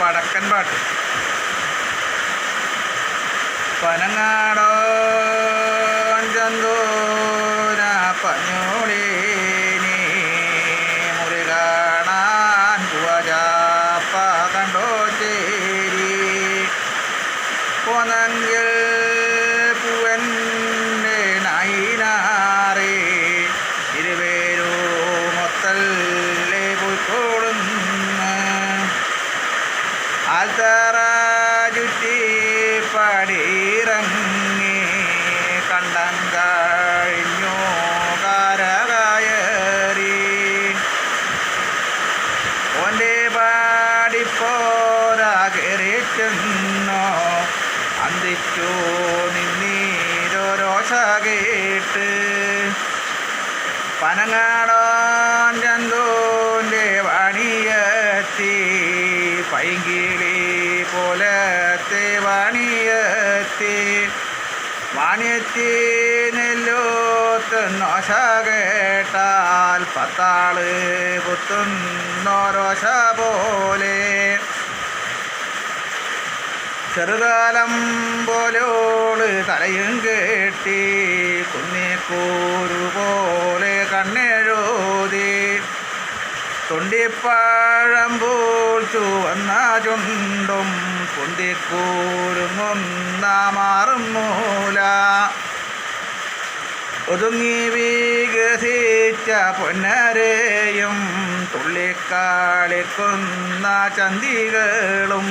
വടക്കൻ പാട്ട്. പനങ്ങാടോ ചന്തൂര പഞ്ഞോളി നീ മുറി കാണാൻ കുവജാപ്പ കണ്ടോ ചേരി. പോന്നെങ്കിൽ ആൽത്തറ ചുറ്റി പടിയിറങ്ങി കണ്ടം കഴിഞ്ഞു കരകയറി. ഓന്റെ പാടിപ്പോരാ കയറി ചെന്നോ. അന്തിച്ചു നിന്നീരോരോശ കേട്ട് പനങ്ങാടോൻ ചന്തൂന്റെ വാണിയെത്തി പൈങ്കിളി വാണിയെത്തി വാണിയെത്തി നെല്ലോത്ത് നോശ കേട്ടാൽ പത്താൾ കുത്തുന്നോരോശ പോലെ ചെറുകാലം പോലോൾ തലയും കെട്ടി കുന്നിക്കൂരു പോലെ കണ്ണെഴുതി. തൊണ്ടിപ്പഴമ്പോൾ ചുവന്ന ചുണ്ടും പൊന്തിക്കൂരുങ്ങുന്ന നാമാറും മൂല ഒതുങ്ങി വികസിച്ച പൊന്നരെയും തുള്ളിക്കാളിക്കുന്ന ചന്തികളും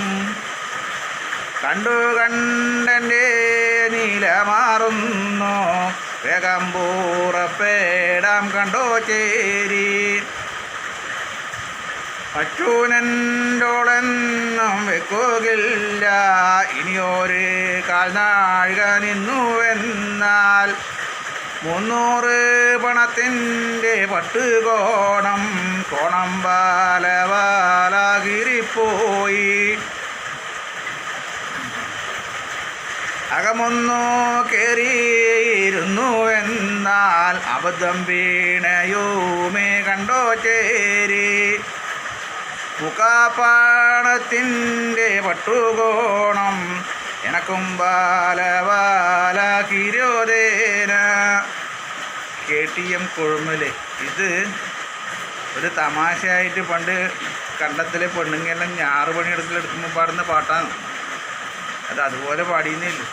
കണ്ടു കണ്ടന്റെ നില മാറുന്നു വേഗം പൂറപ്പേടാം കണ്ടോ ചേരി. അച്ചൂനന്റോളെന്നും വെക്കുകയില്ല ഇനിയൊരു കാൽനാഴിക നിന്നുവെന്നാൽ മുന്നൂറ് പണത്തിന്റെ പട്ടുകോണം കോണം ബാലവാലാകിരിപ്പോയി അകമൊന്നു കയറിയിരുന്നു എന്നാൽ അബദ്ധം വീണയോമേ കണ്ടോ ചേരി. മുക്കാപ്പാണത്തിന്റെ പട്ടുകോണം എനക്കും ബാല ബാല കിരോദേന കെ ടി എം കുഴമ്പൽ ഇത് ഒരു തമാശയായിട്ട് പണ്ട് കണ്ടത്തിലെ പെണ്ണുങ്ങളെല്ലാം ഞാറ് പണിയെടുക്കലെടുക്കുമ്പോൾ പാടുന്ന പാട്ടാണ്. അത് അതുപോലെ പാടിയെന്നേ ഉള്ളൂ.